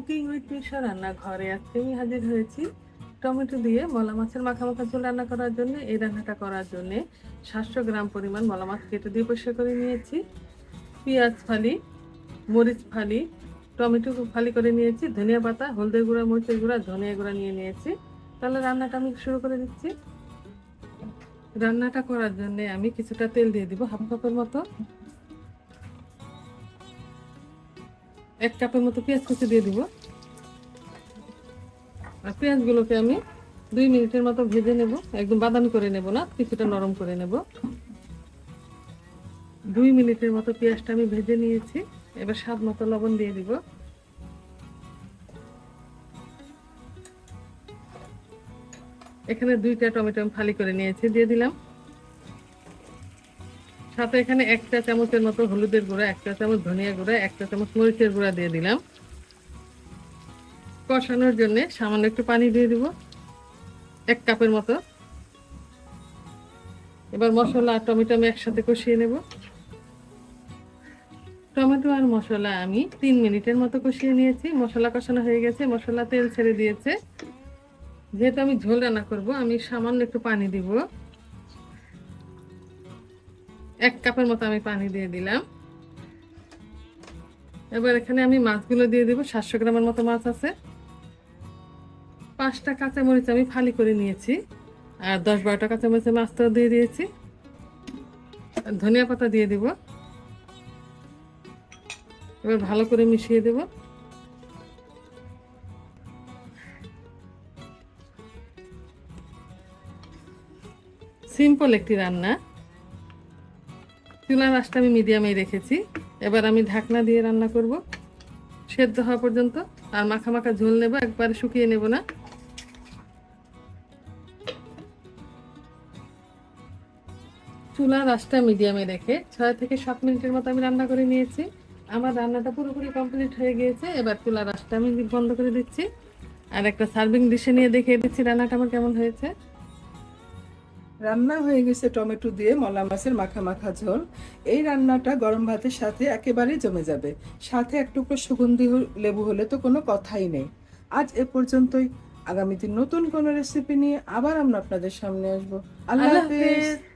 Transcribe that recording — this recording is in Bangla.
কুকিং উইথ মিশা রান্না ঘরে আজকে আমি হাজির হয়েছি। টমেটো দিয়ে মলা মাছের মাখা মাখা ঝোল রান্না করার জন্য, এই রান্নাটা করার জন্য সাতশো গ্রাম পরিমাণ মলা মাছ কেটে দিয়ে পরিষ্কার করে নিয়েছি। পেঁয়াজ ফালি, মরিচ ফালি, টমেটো ফালি করে নিয়েছি, ধনিয়া পাতা, হলদে গুঁড়া, মরিচের গুঁড়া, ধনিয়া গুঁড়া নিয়ে নিয়েছি। তাহলে রান্নাটা আমি শুরু করে দিচ্ছি। রান্নাটা করার জন্য আমি কিছুটা তেল দিয়ে দিব হাফ কাপের মতো। এক কাপের মতো পেঁয়াজ কুচি দিয়ে দিব। আর পেঁয়াজগুলোকে আমি দুই মিনিটের মতো ভেজে নেব। একদম বাদামি করে নেব না, কিছুটা নরম করে নেব। দুই মিনিটের মতো পেঁয়াজটা আমি ভেজে নিয়েছি। এবার স্বাদ মতো লবণ দিয়ে দিব। এখানে দুইটা টমেটো আমি ফালি করে নিয়েছি, দিয়ে দিলাম। সাথে এখানে একটা চামচের মতো হলুদের গুঁড়া একটা চামচ ধনিয়া গুঁড়া একটা চামচ মরিচের গুঁড়া দিয়ে দিলাম। কষানোর জন্য সামান্য একটু পানি দিয়ে দিব, এক কাপের মতো। এবার মশলা আর টমেটো আমি একসাথে কষিয়ে নেব। টমেটো আর মশলা আমি তিন মিনিটের মতো কষিয়ে নিয়েছি। মশলা কষানো হয়ে গেছে, মশলা তেল ছেড়ে দিয়েছে। যেহেতু আমি ঝোল রান্না করব, আমি সামান্য একটু পানি দিব। এক কাপের মতো আমি পানি দিয়ে দিলাম। এবার এখানে আমি মাছগুলো দিয়ে দিব, সাতশো গ্রামের মতো মাছ আছে। পাঁচটা কাঁচামরিচ আমি ফালি করে নিয়েছি, আর দশ বারোটা কাঁচামরিচ আমি আস্তে দিয়ে দিয়েছি। ধনিয়া পাতা দিয়ে দিব। এবার ভালো করে মিশিয়ে দেব। সিম্পল একটি রান্না। চুলার আঁচটা আমি মিডিয়ামে রেখেছি। এবার আমি ঢাকনা দিয়ে রান্না করব। সেদ্ধ হওয়া পর্যন্ত আর মাখা মাখা ঝোল নেব, একবারে শুকিয়ে নেব না। চুলার আঁচটা মিডিয়ামে রেখে ছয় থেকে সাত মিনিটের মতো আমি রান্না করে নিয়েছি। আমার রান্নাটা পুরোপুরি কমপ্লিট হয়ে গিয়েছে। এবার চুলার আঁচটা আমি বন্ধ করে দিচ্ছি। আর একটা সার্ভিং ডিশে নিয়ে দেখিয়ে দিচ্ছি রান্নাটা আমার কেমন হয়েছে। রান্না হয়ে গেছে টমেটো দিয়ে মলা মাছের মাখা মাখা ঝোল। এই রান্নাটা গরম ভাতের সাথে একেবারে জমে যাবে। সাথে এক টুকরো সুগন্ধি লেবু হলে তো কোনো কথাই নেই। আজ এ পর্যন্তই। আগামীতে নতুন কোনো রেসিপি নিয়ে আবার আমরা আপনাদের সামনে আসব। আল্লাহ হাফেজ।